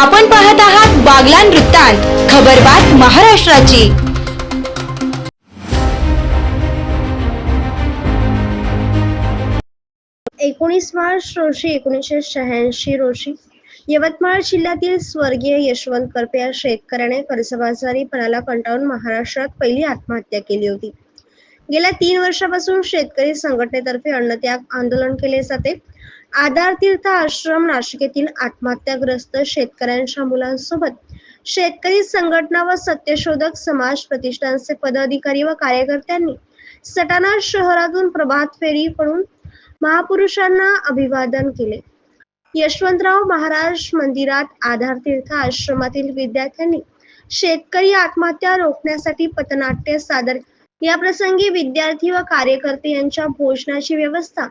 आपण पाहत आहात बागलान वृत्तांत खबरबात महाराष्ट्राची. एकोणीस मार्च रोजी एकोणीसशे शहाऐंशी रोजी यवतमाळ जिल्ह्यातील स्वर्गीय यशवंत करपे या शेतकऱ्याने कर्जबाजारीपणाला कंटाळून महाराष्ट्रात पहिली आत्महत्या केली होती. गेल्या तीन वर्षापासून शेतकरी संघटनेतर्फे अन्नत्याग आंदोलन केले जाते. आधार तीर्थ आश्रम नाशिक येथील आत्महत्याग्रस्त शेतकऱ्यांच्या मुलांसोबत शेतकरी संघटना व सत्यशोधक समाज प्रतिष्ठानचे पदाधिकारी व कार्यकर्त्यांनी सटाणा शहरातून प्रभात फेरी पडून महापुरुषांना अभिवादन केले. यशवंतराव महाराज मंदिरात आधार तीर्थ आश्रमातील विद्यार्थ्यांनी शेतकरी आत्महत्या रोखण्यासाठी पथनाट्य सादर या प्रसंगी विद्यार्थी व कार्यकर्ते यांच्या भोजनाची व्यवस्था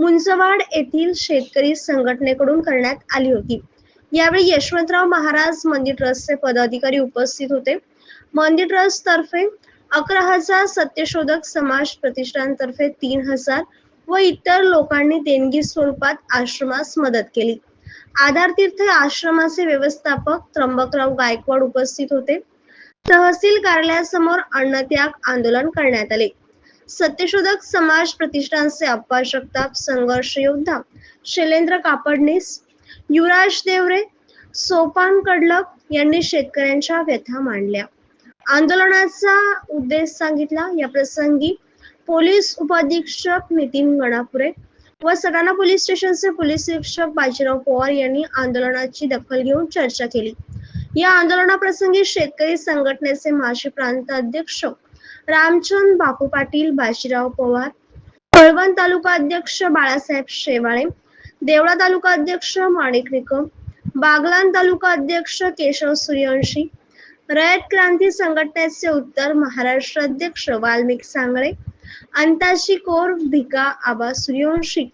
मुंचवाड येथील शेतकरी संघटनेकडून करण्यात आली होती. यावेळी यशवंतराव महाराज मंदिर ट्रस्टचे पदाधिकारी उपस्थित होते. मंदिर ट्रस्ट तर्फे अकरा हजार सत्यशोधक समाज प्रतिष्ठानतर्फे तीन हजार व इतर लोकांनी देणगी स्वरूपात आश्रमास मदत केली. आधार तीर्थ आश्रमाचे व्यवस्थापक त्र्यंबकराव गायकवाड उपस्थित होते. तहसील कार्यालयासमोर अन्नत्याग आंदोलन करण्यात आले. सत्यशोधक समाज प्रतिष्ठानचे अप्पा जगताप संघर्ष योद्धा शैलेंद्र कापडणीस युवराज देवरे सोपान कडलक यांनी शेतकऱ्यांच्या व्यथा मांडल्या. आंदोलनाचा उद्देश सांगितला. या प्रसंगी पोलीस उपाधीक्षक नितीन गणापुरे व सटाणा पोलीस स्टेशनचे पोलीस निरीक्षक बाजीराव पवार यांनी आंदोलनाची दखल घेऊन चर्चा केली. या आंदोलनाप्रसंगी शेतकरी संघटनेचे माजी प्रांत अध्यक्ष रामचंद बापू पाटील बाजीराव पवार कळवण तालुका अध्यक्ष बाळासाहेब शेवाळे देवळा तालुका अध्यक्ष माणिक निकम बागलान तालुका अध्यक्ष केशव सूर्यवंशी रयत क्रांती संघटनेचे उत्तर महाराष्ट्र अध्यक्ष वाल्मिक सांगळे अंताशी कोर भिका आबा सूर्यवंशी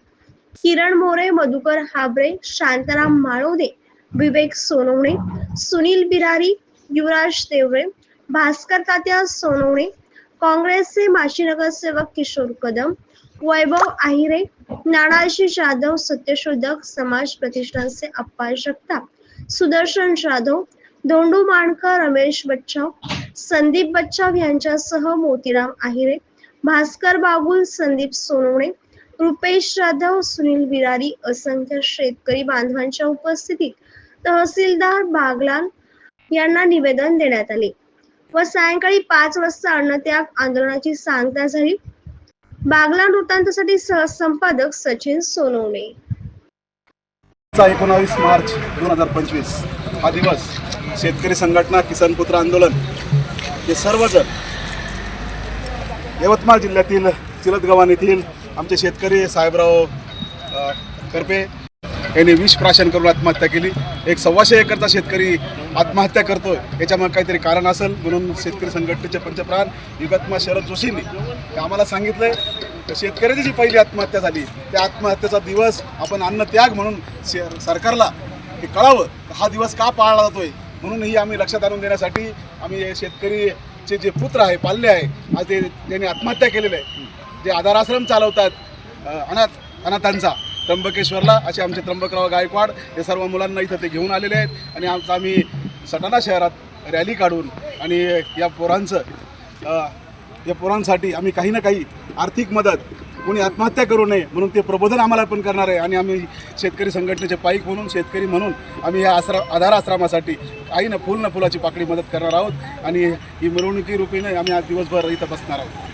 किरण मोरे मधुकर हाबरे शांताराम माळोदे विवेक सोनवणे सुनील बिरारी युवराज देवरे भास्कर तात्या सोनवणे काँग्रेसचे माजी नगरसेवक किशोर कदम वैभव आहिरे नानाजी जाधव सत्यशोधक समाज प्रतिष्ठानचे अप्पा जगताप सुदर्शन जाधव धोंडू माणकर रमेश बच्चाव संदीप बच्चाव यांच्यासह मोतीराम आहिरे भास्कर बाबुल संदीप सोनवणे रुपेश जाधव सुनील बिरारी असंख्य शेतकरी बांधवांच्या उपस्थितीत तहसीलदार बागलान यांना निवेदन देण्यात आले व सायंकाळी पाच वाजता अन्नत्याग आंदोलनाची सांगता झाली. बागलान वृत्तांतासाठी सहसंपादक सचिन सोनवणे. एकोणावीस मार्च दोन हजार पंचवीस हा दिवस शेतकरी संघटना किसान पुत्र आंदोलन हे सर्वजण यवतमाळ जिल्ह्यातील चिलतगावान येथील आमचे शेतकरी साहेबराव करपे यांनी विष प्राशन करून आत्महत्या केली. एक सव्वाशे एकरचा शेतकरी आत्महत्या करतोय. याच्यामुळे काहीतरी कारण असेल म्हणून शेतकरी संघटनेचे पंचप्राण युगात्मा शरद जोशींनी आम्हाला सांगितलंय. तर शेतकऱ्याची जी पहिली आत्महत्या झाली त्या आत्महत्येचा दिवस आपण अन्नत्याग म्हणून शे सरकारला हे कळावं. हा दिवस का पाळला जातोय म्हणून ही आम्ही लक्षात आणून देण्यासाठी आम्ही शेतकरीचे जे पुत्र आहे पाल्य आहे आज ते त्यांनी आत्महत्या केलेलं आहे. जे आधार आश्रम चालवतात अनाथ अनाथांचा त्र्यंबकेश्वरला. असे आमचे त्र्यंबकराव गायकवाड हे सर्व मुलांना इथं ते घेऊन आलेले आहेत. आणि आमचं आम्ही सटाणा शहरात रॅली काढून आणि या पोरांचं या पोरांसाठी आम्ही काही ना काही आर्थिक मदत कोणी आत्महत्या करू नये म्हणून ते प्रबोधन आम्हाला पण करणार आहे. आणि आम्ही शेतकरी संघटनेचे पाईक म्हणून शेतकरी म्हणून आम्ही या आश्रा आधार आश्रमासाठी काही ना फुल ना फुलाची पाकळी मदत करणार आहोत. आणि ही मिरवणुकी रूपीने आम्ही आज दिवसभर इथं बसणार आहोत.